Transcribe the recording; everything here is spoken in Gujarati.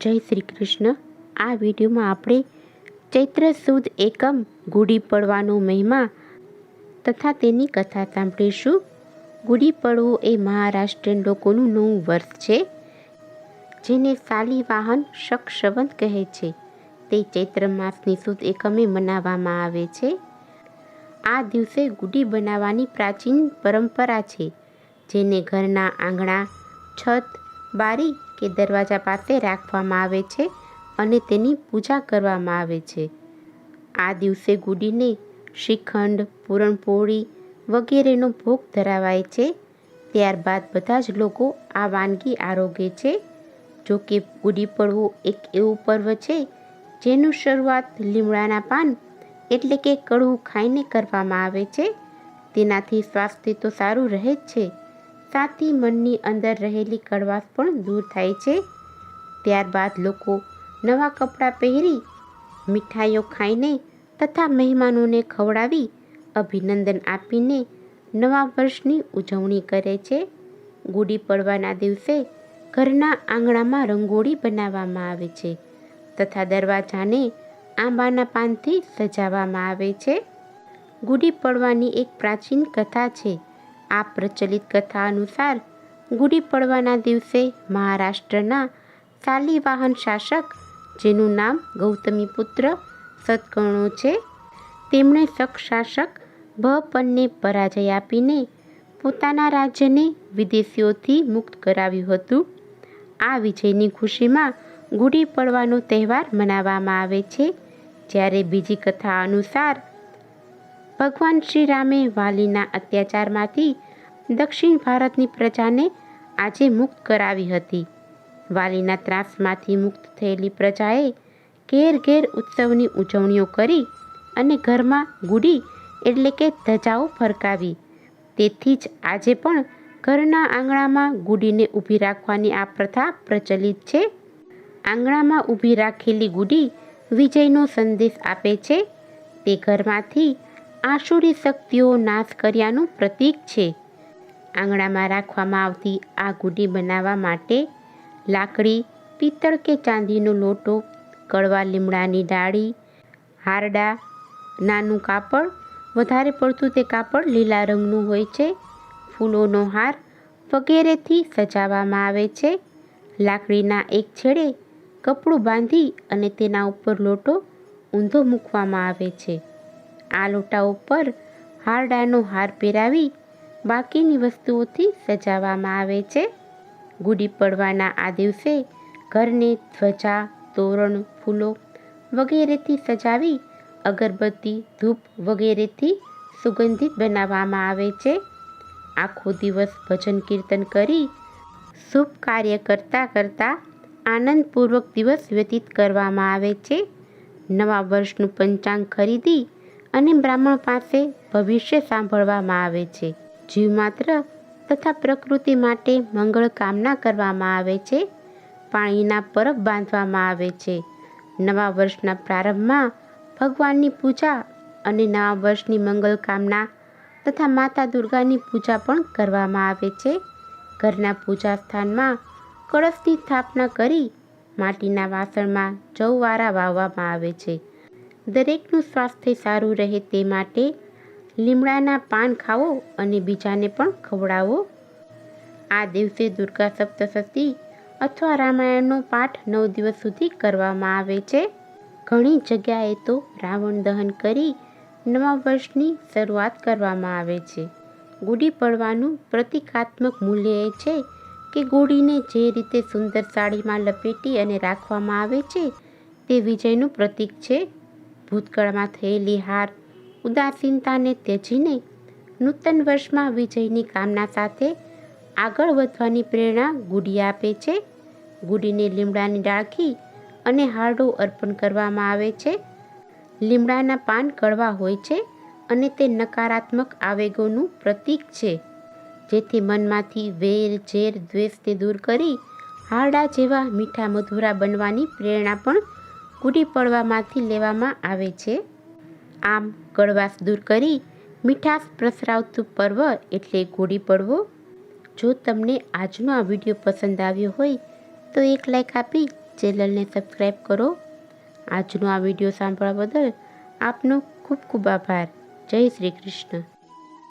જય શ્રી કૃષ્ણ. આ વિડીયોમાં આપણે ચૈત્ર સુદ એકમ ગુડી પડવાનો મહિમા તથા તેની કથા સાંભળીશું. ગુડી પડવો એ મહારાષ્ટ્રીયન લોકોનું નવું વર્ષ છે, જેને શાલીવાહન શકશવંત કહે છે. તે ચૈત્ર માસની સુદ એકમે મનાવવામાં આવે છે. આ દિવસે ગુડી બનાવવાની પ્રાચીન પરંપરા છે, જેને ઘરના આંગણા, છત બારી કે દરવાજા પાસે રાખવામાં આવે છે અને તેની પૂજા કરવામાં આવે છે. આ દિવસે ગુડીને શ્રીખંડ, પૂરણપોળી વગેરેનો ભોગ ધરાવાય છે. ત્યારબાદ બધા જ લોકો આ વાનગી આરોગે છે. જો કે ગુડી પડવું એક એવું પર્વ છે જેનું શરૂઆત લીમડાના પાન એટલે કે કડવું ખાઈને કરવામાં આવે છે. તેનાથી સ્વાસ્થ્ય તો સારું રહે જ છે. સાથી મનની અંદર રહેલી કડવાશ પણ દૂર થાય છે. ત્યારબાદ લોકો નવા કપડાં પહેરી, મીઠાઈઓ ખાઈને તથા મહેમાનોને ખવડાવી અભિનંદન આપીને નવા વર્ષની ઉજવણી કરે છે. ગુડી પડવાના દિવસે ઘરના આંગણામાં રંગોળી બનાવવામાં આવે છે તથા દરવાજાને આંબાના પાનથી સજાવવામાં આવે છે. ગુડી પડવાની એક પ્રાચીન કથા છે આ પ્રચલિત કથા અનુસાર ગુડી પડવાના દિવસે મહારાષ્ટ્રના શાલિવાહન શાસક, જેનું નામ ગૌતમીપુત્ર સત્કર્ણો છે, તેમણે શાસક ભપનને પરાજય આપીને પોતાના રાજ્યને વિદેશીઓથી મુક્ત કરાવ્યું હતું. આ વિજયની ખુશીમાં ગુડી પડવાનો તહેવાર મનાવવામાં આવે છે. જ્યારે બીજી કથા અનુસાર ભગવાન શ્રી રામે વાલીના અત્યાચારમાંથી દક્ષિણ ભારતની પ્રજાને આજે મુક્ત કરાવી હતી. વાલીના ત્રાસમાંથી મુક્ત થયેલી પ્રજાએ ઘેર ઘેર ઉત્સવની ઉજવણીઓ કરી અને ઘરમાં ગુડી એટલે કે ધજાઓ ફરકાવી. તેથી જ આજે પણ ઘરના આંગણામાં ગુડીને ઊભી રાખવાની આ પ્રથા પ્રચલિત છે. આંગણામાં ઊભી રાખેલી ગુડી વિજયનો સંદેશ આપે છે. તે ઘરમાંથી આસુરી શક્તિઓ નાશ કર્યાનું પ્રતીક છે. આંગણામાં રાખવામાં આવતી આ ગુડી બનાવવા માટે લાકડી, પિત્તળ કે ચાંદીનો લોટો, કડવા લીમડાની ડાળી, હારડા, નાનું કાપડ, વધારે પડતું તે કાપડ લીલા રંગનું હોય છે. ફૂલોનો હાર વગેરેથી સજાવવામાં આવે છે. લાકડીના એક છેડે કપડું બાંધી અને તેના ઉપર લોટો ઊંધો મૂકવામાં આવે છે. આ લોટા ઉપર હારડાનો હાર પહેરાવી બાકીની વસ્તુઓથી સજાવવામાં આવે છે. ગુડી પડવાના આ દિવસે ઘરને ધ્વજા તોરણ, ફૂલો વગેરેથી સજાવી અગરબત્તી, ધૂપ વગેરેથી સુગંધિત બનાવવામાં આવે છે. આખો દિવસ ભજન કીર્તન કરી શુભ કાર્ય કરતાં કરતાં આનંદપૂર્વક દિવસ વ્યતીત કરવામાં આવે છે. નવા વર્ષનું પંચાંગ ખરીદી અને બ્રાહ્મણ પાસે ભવિષ્ય સાંભળવામાં આવે છે. જીવ માત્ર તથા પ્રકૃતિ માટે મંગળ કામના કરવામાં આવે છે. પાણીના પરબ બાંધવામાં આવે છે. નવા વર્ષના પ્રારંભમાં ભગવાનની પૂજા અને નવા વર્ષની મંગલ કામના તથા માતા દુર્ગાની પૂજા પણ કરવામાં આવે છે. ઘરના પૂજા સ્થાનમાં કળશની સ્થાપના કરી માટીના વાસણમાં જવવારા વાવવામાં આવે છે. દરેકનું સ્વાસ્થ્ય સારું રહે તે માટે લીમડાના પાન ખાવો અને બીજાને પણ ખવડાવો. આ દિવસે દુર્ગા સપ્તશતી અથવા રામાયણનો પાઠ નવ દિવસ સુધી કરવામાં આવે છે. ઘણી જગ્યાએ તો રાવણ દહન કરી નવા વર્ષની શરૂઆત કરવામાં આવે છે. ગુડી પડવાનું પ્રતિકાત્મક મૂલ્ય એ છે કે ગુડીને જે રીતે સુંદર સાડીમાં લપેટી અને રાખવામાં આવે છે તે વિજયનું પ્રતીક છે. ભૂતકાળમાં થયેલી હાર, ઉદાસીનતાને ત્યજીને નૂતન વર્ષમાં વિજયની કામના સાથે આગળ વધવાની પ્રેરણા ગુડી આપે છે. ગુડીને લીમડાની ડાળખી અને હારડો અર્પણ કરવામાં આવે છે. લીમડાના પાન કડવા હોય છે અને તે નકારાત્મક આવેગોનું પ્રતીક છે. જેથી મનમાંથી વેર ઝેર, દ્વેષને દૂર કરી હારડા જેવા મીઠા મધુરા બનવાની પ્રેરણા પણ ગુડી પડવામાંથી લેવામાં આવે છે. આમ કડવાશ દૂર કરી મીઠાશ પ્રસરાવતું પર્વ એટલે ગુડી પડવો. જો તમને આજનો આ વીડિયો પસંદ આવ્યો હોય, તો એક લાઇક આપી ચેનલને સબસ્ક્રાઈબ કરો. આજનો આ વીડિયો સાંભળવા બદલ આપનો ખૂબ ખૂબ આભાર. જય શ્રી કૃષ્ણ.